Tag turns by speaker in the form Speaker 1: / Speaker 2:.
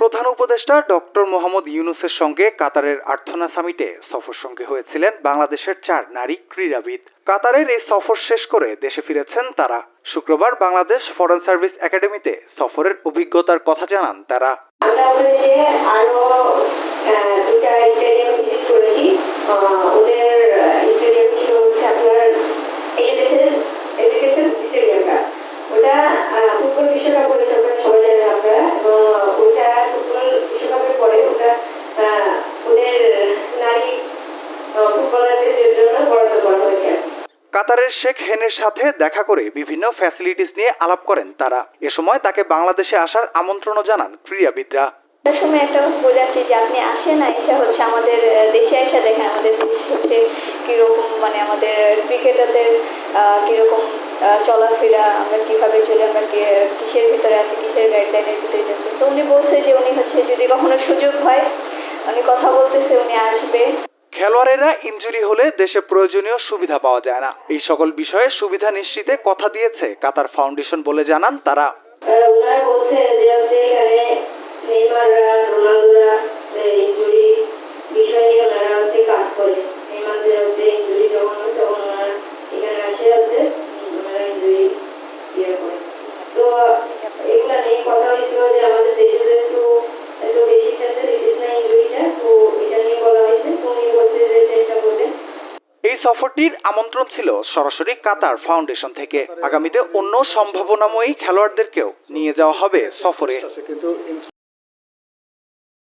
Speaker 1: প্রধান উপদেষ্টা ডক্টর মোহাম্মদ ইউনুসের সঙ্গে কাতারের আর্থনা সামিটে সফর সঙ্গে হয়েছিলেন বাংলাদেশের চার নারী ক্রীড়াবিদ। কাতারের এই সফর শেষ করে দেশে ফিরেছেন তারা। শুক্রবার বাংলাদেশ ফরেন সার্ভিস একাডেমিতে সফরের অভিজ্ঞতার কথা জানান তারা।
Speaker 2: আমরা ওখানে
Speaker 1: কাতারের শেখ হেনের সাথে দেখা করে বিভিন্ন ফ্যাসিলিটিস নিয়ে আলাপ করেন তারা। এ সময় তাকে বাংলাদেশে আসার আমন্ত্রণও জানান ক্রীড়াবিদরা।
Speaker 3: সময় একটা বলে আসি যে আপনি আসেন এসে হচ্ছে আমাদের দেশে এসে দেখেন আমাদের দেশ হচ্ছে কীরকম মানে আমাদের ক্রিকেটারদের কীরকম চলাফেরা, আমরা কীভাবে চলি, আমরা কিসের ভিতরে আছি, কিসের গাইডলাইনের ভিতরে যাচ্ছি। তো উনি বলছে যে উনি হচ্ছে যদি কখনো সুযোগ হয়, উনি কথা বলতেছে, উনি আসবে।
Speaker 1: খেলোয়াড়েরা ইনজুরি হলে দেশে প্রয়োজনীয় সুবিধা পাওয়া যায় না। এই সকল বিষয়ে সুবিধা নিশ্চিতে কথা দিয়েছে কাতার ফাউন্ডেশন বলে জানান তারা।
Speaker 2: ইয়ে তো এগুলা নিয়ে কথা হয়েছিল যে আমাদের দেশে
Speaker 1: সফরটির আমন্ত্রণ ছিল সরাসরি কাতার ফাউন্ডেশন থেকে। আগামীতে অন্য সম্ভাবনাময়ী খেলোয়াড়দেরকেও নিয়ে যাওয়া হবে সফরে।